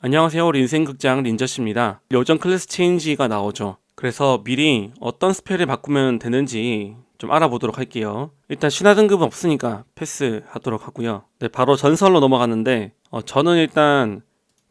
안녕하세요. 우리 인생극장 린저씨입니다. 요정 클래스 체인지가 나오죠. 그래서 미리 어떤 스펠을 바꾸면 되는지 좀 알아보도록 할게요. 일단 신화 등급은 없으니까 패스하도록 하고요. 네, 바로 전설로 넘어가는데 어, 저는 일단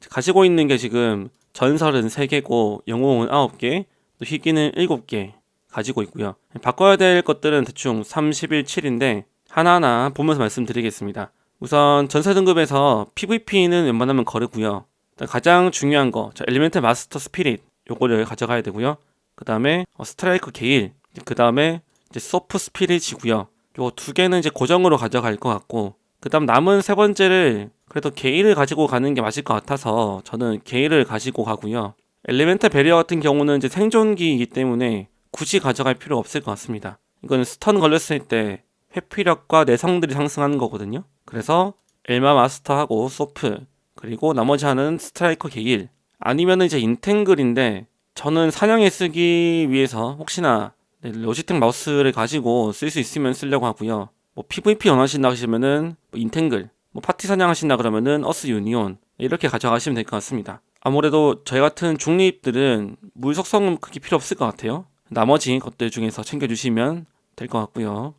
가지고 있는 게 지금 전설은 3개고 영웅은 9개, 또 희귀는 7개 가지고 있고요. 바꿔야 될 것들은 대충 31, 7인데 하나하나 보면서 말씀드리겠습니다. 우선 전설 등급에서 PVP는 웬만하면 거르고요. 가장 중요한 거, 자, 엘리멘트 마스터 스피릿 요거를 가져가야 되고요. 그 다음에 스트라이크 게일, 그 다음에 이제 소프 스피릿이고요. 요 두 개는 이제 고정으로 가져갈 것 같고, 그 다음 남은 세 번째를 그래도 게일을 가지고 가는 게 맞을 것 같아서 저는 게일을 가지고 가고요. 엘리멘트 베리어 같은 경우는 이제 생존기이기 때문에 굳이 가져갈 필요 없을 것 같습니다. 이거는 스턴 걸렸을 때 회피력과 내성들이 상승하는 거거든요. 그래서 엘마 마스터하고 소프 그리고 나머지 하는 스트라이커 게일 아니면은 이제 인탱글인데 저는 사냥에 쓰기 위해서 혹시나 네, 로지텍 마우스를 가지고 쓸 수 있으면 쓰려고 하고요. 뭐 PVP 원하신다 하시면은 뭐 인탱글, 뭐 파티 사냥 하신다 그러면은 어스 유니온 이렇게 가져가시면 될 것 같습니다. 아무래도 저희 같은 중립들은 물 속성은 그렇게 필요 없을 것 같아요. 나머지 것들 중에서 챙겨주시면 될 것 같고요.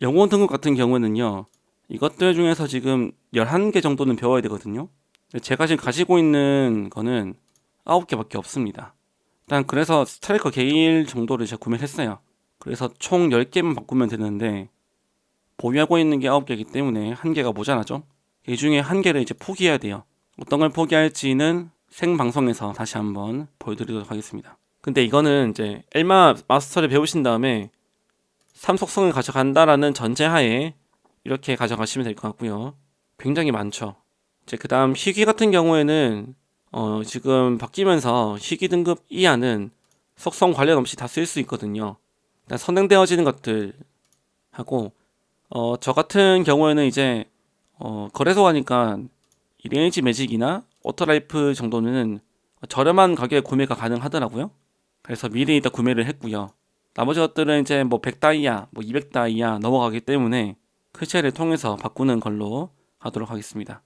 영혼 등급 같은 경우는요. 이것들 중에서 지금 11개 정도는 배워야 되거든요. 제가 지금 가지고 있는 거는 9개밖에 없습니다. 일단 그래서 스트라이커 게일 정도를 제가 구매를 했어요. 그래서 총 10개만 바꾸면 되는데 보유하고 있는 게 9개이기 때문에 한 개가 모자라죠. 이 중에 한 개를 이제 포기해야 돼요. 어떤 걸 포기할지는 생방송에서 다시 한번 보여드리도록 하겠습니다. 근데 이거는 이제 엘마 마스터를 배우신 다음에 삼속성을 가져간다라는 전제하에 이렇게 가져가시면 될 것 같고요. 굉장히 많죠. 이제 그 다음 희귀 같은 경우에는 어, 지금 바뀌면서 희귀 등급 이하는 속성 관련 없이 다 쓸 수 있거든요. 일단 선행되어지는 것들 하고 어, 저 같은 경우에는 이제 어, 거래소 가니까 이레이지 매직이나 오토라이프 정도는 저렴한 가격에 구매가 가능하더라고요. 그래서 미리 일단 구매를 했고요. 나머지 것들은 이제 뭐 100다이아, 뭐 200다이아 넘어가기 때문에 클체를 통해서 바꾸는 걸로 하도록 하겠습니다.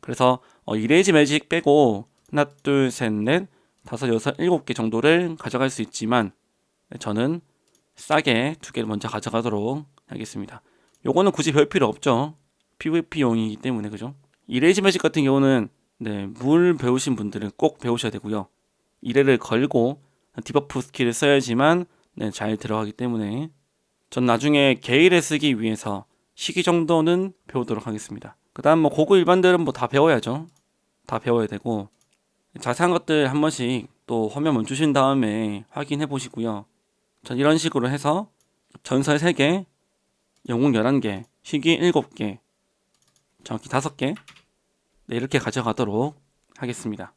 그래서 어, 이 레이지 매직 빼고 하나, 둘, 셋, 넷, 다섯, 여섯, 일곱 개 정도를 가져갈 수 있지만 저는 싸게 두 개를 먼저 가져가도록 하겠습니다. 요거는 굳이 별 필요 없죠. PVP용이기 때문에 그죠? 이 레이지 매직 같은 경우는 네, 물 배우신 분들은 꼭 배우셔야 되고요. 이레를 걸고 디버프 스킬을 써야지만 네, 잘 들어가기 때문에 전 나중에 게일에 쓰기 위해서 시기 정도는 배우도록 하겠습니다. 그 다음 뭐 고급 일반들은 뭐 다 배워야죠. 다 배워야 되고 자세한 것들 한 번씩 또 화면 멈추신 다음에 확인해 보시고요. 전 이런 식으로 해서 전설 3개, 영웅 11개, 희귀 7개, 정확히 5개 네, 이렇게 가져가도록 하겠습니다.